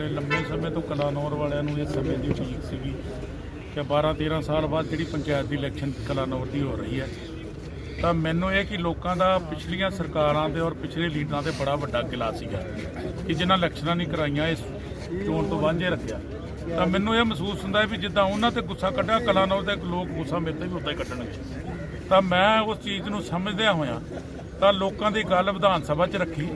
ਬੜੇ ਲੰਮੇ ਸਮੇਂ ਤੋਂ ਕਲਾਨੌਰ ਵਾਲਿਆਂ ਨੂੰ ਇਹ ਸਮੇਂ ਦੀ ਉਡੀਕ ਸੀਗੀ ਕਿ 12 13 ਸਾਲ ਬਾਅਦ ਜਿਹੜੀ ਪੰਚਾਇਤ ਦੀ ਇਲੈਕਸ਼ਨ ਕਲਾਨੌਰ ਦੀ ਹੋ ਰਹੀ ਹੈ। ਤਾਂ ਮੈਨੂੰ ਇਹ ਕਿ ਲੋਕਾਂ ਦਾ ਪਿਛਲੀਆਂ ਸਰਕਾਰਾਂ ਦੇ ਔਰ ਪਿਛਲੇ ਲੀਡਰਾਂ ਤੇ ਬੜਾ ਵੱਡਾ ਗਿਲਾ ਸੀਗਾ ਕਿ ਜਿਨ੍ਹਾਂ ਇਲੈਕਸ਼ਨਾਂ ਨਹੀਂ ਕਰਾਈਆਂ, ਇਸ ਚੋਣ ਤੋਂ ਵਾਂਝੇ ਰੱਖਿਆ। ਤਾਂ ਮੈਨੂੰ ਇਹ ਮਹਿਸੂਸ ਹੁੰਦਾ ਵੀ ਜਿੱਦਾਂ ਉਹਨਾਂ ਤੇ ਗੁੱਸਾ ਕੱਢਿਆ, ਕਲਾਨੌਰ ਦੇ ਲੋਕ ਗੁੱਸਾ ਮੇਰੇ ਤੇ ਵੀ ਉਦਾਂ ਹੀ ਕੱਢਣਗੇ। ਤਾਂ ਮੈਂ ਉਸ ਚੀਜ਼ ਨੂੰ ਸਮਝਦਿਆਂ ਹੋਇਆ ਤਾਂ ਲੋਕਾਂ ਦੀ ਗੱਲ ਵਿਧਾਨ ਸਭਾ 'ਚ ਰੱਖੀ।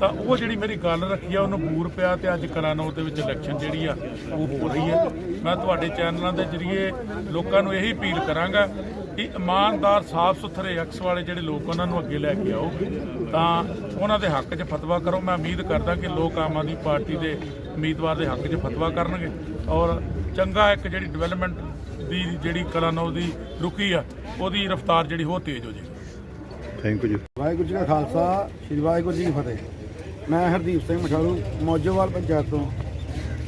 ਤਾਂ ਉਹ ਜਿਹੜੀ ਮੇਰੀ ਗੱਲ ਰੱਖੀ ਆ ਉਹਨੂੰ ਬੂਰ ਪਿਆ ਤੇ ਅੱਜ ਕਲਾਨੌਰ ਦੇ ਵਿੱਚ ਇਲੈਕਸ਼ਨ ਜਿਹੜੀ ਆ ਉਹ ਹੋ ਰਹੀ ਹੈ। ਮੈਂ ਤੁਹਾਡੇ ਚੈਨਲਾਂ ਦੇ ਜ਼ਰੀਏ ਲੋਕਾਂ ਨੂੰ ਇਹੀ ਅਪੀਲ ਕਰਾਂਗਾ ਕਿ ਇਮਾਨਦਾਰ ਸਾਫ਼ ਸੁਥਰੇ ਅਕਸ ਵਾਲੇ ਜਿਹੜੇ ਲੋਕ ਉਹਨਾਂ ਨੂੰ ਅੱਗੇ ਲੈ ਕੇ ਆਓ। ਤਾਂ ਉਹਨਾਂ ਦੇ ਹੱਕ 'ਚ ਫਤਵਾ ਕਰੋ। ਮੈਂ ਉਮੀਦ ਕਰਦਾ ਕਿ ਲੋਕ ਆਮ ਆਦਮੀ ਪਾਰਟੀ ਦੇ ਉਮੀਦਵਾਰ ਦੇ ਹੱਕ 'ਚ ਫਤਵਾ ਕਰਨਗੇ। ਔਰ ਚੰਗਾ ਇੱਕ ਜਿਹੜੀ ਡਿਵੈਲਪਮੈਂਟ ਦੀ ਜਿਹੜੀ ਕਲਾਨੌਰ ਦੀ ਰੁਕੀ ਆ ਉਹਦੀ ਰਫ਼ਤਾਰ ਜਿਹੜੀ ਹੋਰ ਤੇਜ਼ ਹੋ ਜਾਏਗੀ। ਥੈਂਕ ਯੂ ਜੀ। ਵਾਹਿਗੁਰੂ ਜੀ ਕਾ ਖਾਲਸਾ ਸ੍ਰੀ ਵਾਹਿਗੁਰੂ ਜੀ ਕੀ ਫਤਿਹ। ਮੈਂ ਹਰਦੀਪ ਸਿੰਘ ਮਠਾਰੂ, ਮੌਜੋਵਾਲ ਪੰਚਾਇਤ ਤੋਂ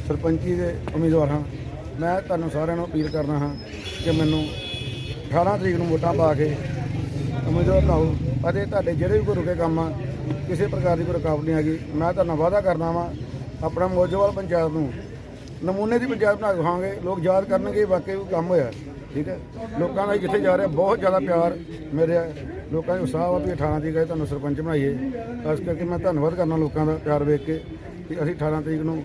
ਸਰਪੰਚੀ ਦੇ ਉਮੀਦਵਾਰ ਹਾਂ। ਮੈਂ ਤੁਹਾਨੂੰ ਸਾਰਿਆਂ ਨੂੰ ਅਪੀਲ ਕਰਨਾ ਹਾਂ ਕਿ ਮੈਨੂੰ 18 ਤਰੀਕ ਨੂੰ ਵੋਟਾਂ ਪਾ ਕੇ ਉਮੀਦਵਾਰ ਬਣਾਓ ਅਤੇ ਤੁਹਾਡੇ ਜਿਹੜੇ ਵੀ ਕੋਈ ਰੁਕੇ ਕੰਮ ਆ, ਕਿਸੇ ਪ੍ਰਕਾਰ ਦੀ ਕੋਈ ਰੁਕਾਵਟ ਨਹੀਂ ਆ ਗਈ ਮੈਂ ਤੁਹਾਨੂੰ ਵਾਅਦਾ ਕਰਦਾ ਵਾਂ, ਆਪਣਾ ਮੌਜੋਵਾਲ ਪੰਚਾਇਤ ਨੂੰ ਨਮੂਨੇ ਦੀ ਪੰਜਾਬ ਬਣਾ ਕੇ ਦਿਖਾਵਾਂਗੇ ਲੋਕ ਯਾਦ ਕਰਨਗੇ ਵਾਕਈ ਉਹ ਕੰਮ ਹੋਇਆ। ਠੀਕ ਹੈ? ਲੋਕਾਂ ਦਾ ਜਿੱਥੇ ਜਾ ਰਿਹਾ, ਬਹੁਤ ਜ਼ਿਆਦਾ ਪਿਆਰ ਮੇਰੇ ਲੋਕਾਂ ਦੇ ਉਤਸ਼ਾਹ ਵਾ ਵੀ 18 ਤਰੀਕ ਹੈ ਤੁਹਾਨੂੰ ਸਰਪੰਚ ਬਣਾਈਏ। ਇਸ ਕਰਕੇ ਮੈਂ ਧੰਨਵਾਦ ਕਰਨਾ ਲੋਕਾਂ ਦਾ ਪਿਆਰ ਵੇਖ ਕੇ ਕਿ ਅਸੀਂ 18 ਤਰੀਕ ਨੂੰ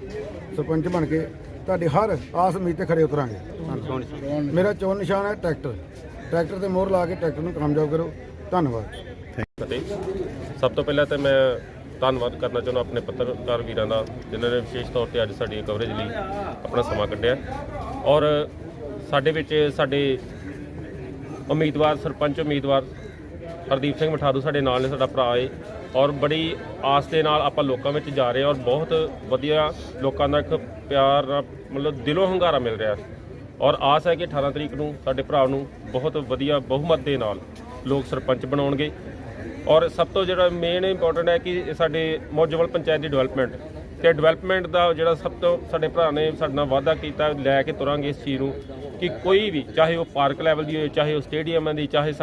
ਸਰਪੰਚ ਬਣ ਕੇ ਤੁਹਾਡੀ ਹਰ ਆਸ ਉਮੀਦ ਤੇ ਖੜੇ ਉਤਰਾਂਗੇ। ਮੇਰਾ ਚੋਣ ਨਿਸ਼ਾਨ ਹੈ ਟਰੈਕਟਰ। ਟਰੈਕਟਰ ਤੇ ਮੋਹਰ ਲਾ ਕੇ ਟਰੈਕਟਰ ਨੂੰ ਕਾਮਯਾਬ ਕਰੋ। ਧੰਨਵਾਦ। ਸਭ ਤੋਂ ਪਹਿਲਾਂ ਤਾਂ ਮੈਂ ਧੰਨਵਾਦ ਕਰਨਾ ਚਾਹੁੰਦਾ ਆਪਣੇ ਪੱਤਰਕਾਰ ਵੀਰਾਂ ਦਾ, ਜਿਨ੍ਹਾਂ ਨੇ ਵਿਸ਼ੇਸ਼ ਤੌਰ ਤੇ ਅੱਜ ਸਾਡੀ ਕਵਰੇਜ ਲਈ ਆਪਣਾ ਸਮਾਂ ਕੱਢਿਆ। ਔਰ ਸਾਡੇ ਵਿੱਚ ਸਾਡੇ ਉਮੀਦਵਾਰ, ਸਰਪੰਚ ਉਮੀਦਵਾਰ ਹਰਦੀਪ ਸਿੰਘ ਮਠਾਦੂ ਸਾਡੇ ਨਾਲ ਨੇ, ਸਾਡਾ ਭਰਾ ਏ। ਔਰ ਬੜੀ ਆਸ ਦੇ ਨਾਲ ਆਪਾਂ ਲੋਕਾਂ ਵਿੱਚ ਜਾ ਰਹੇ ਹਾਂ ਔਰ ਬਹੁਤ ਵਧੀਆ ਲੋਕਾਂ ਦਾ ਇੱਕ ਪਿਆਰ, ਮਤਲਬ ਦਿਲੋਂ ਹੰਗਾਰਾ ਮਿਲ ਰਿਹਾ। ਔਰ ਆਸ ਹੈ ਕਿ 18 ਤਰੀਕ ਨੂੰ ਸਾਡੇ ਭਰਾ ਨੂੰ ਬਹੁਤ ਵਧੀਆ ਬਹੁਮਤ ਦੇ ਨਾਲ ਲੋਕ ਸਰਪੰਚ ਬਣਾਉਣਗੇ। ਔਰ ਸਭ ਤੋਂ ਜਿਹੜਾ ਮੇਨ ਇੰਪੋਰਟੈਂਟ ਹੈ ਕਿ ਸਾਡੇ ਮੌਜੂਵਾਲ ਪੰਚਾਇਤ ਦੀ ਡਿਵੈਲਪਮੈਂਟ ਤੇ ਡਿਵੈਲਪਮੈਂਟ ਦਾ ਜਿਹੜਾ ਸਭ ਤੋਂ ਸਾਡੇ ਭਰਾ ਨੇ ਸਾਡੇ ਨਾਲ ਵਾਅਦਾ ਕੀਤਾ, ਲੈ ਕੇ ਤੁਰਾਂਗੇ ਇਸ ਚੀਜ਼ ਨੂੰ ਕਿ ਕੋਈ ਵੀ, ਚਾਹੇ ਉਹ ਪਾਰਕ ਲੈਵਲ ਦੀ ਹੋਵੇ ਚਾਹੇ ਉਹ ਸਟੇਡੀਅਮਾਂ ਦੀ, ਚਾਹੇ ਸਾ-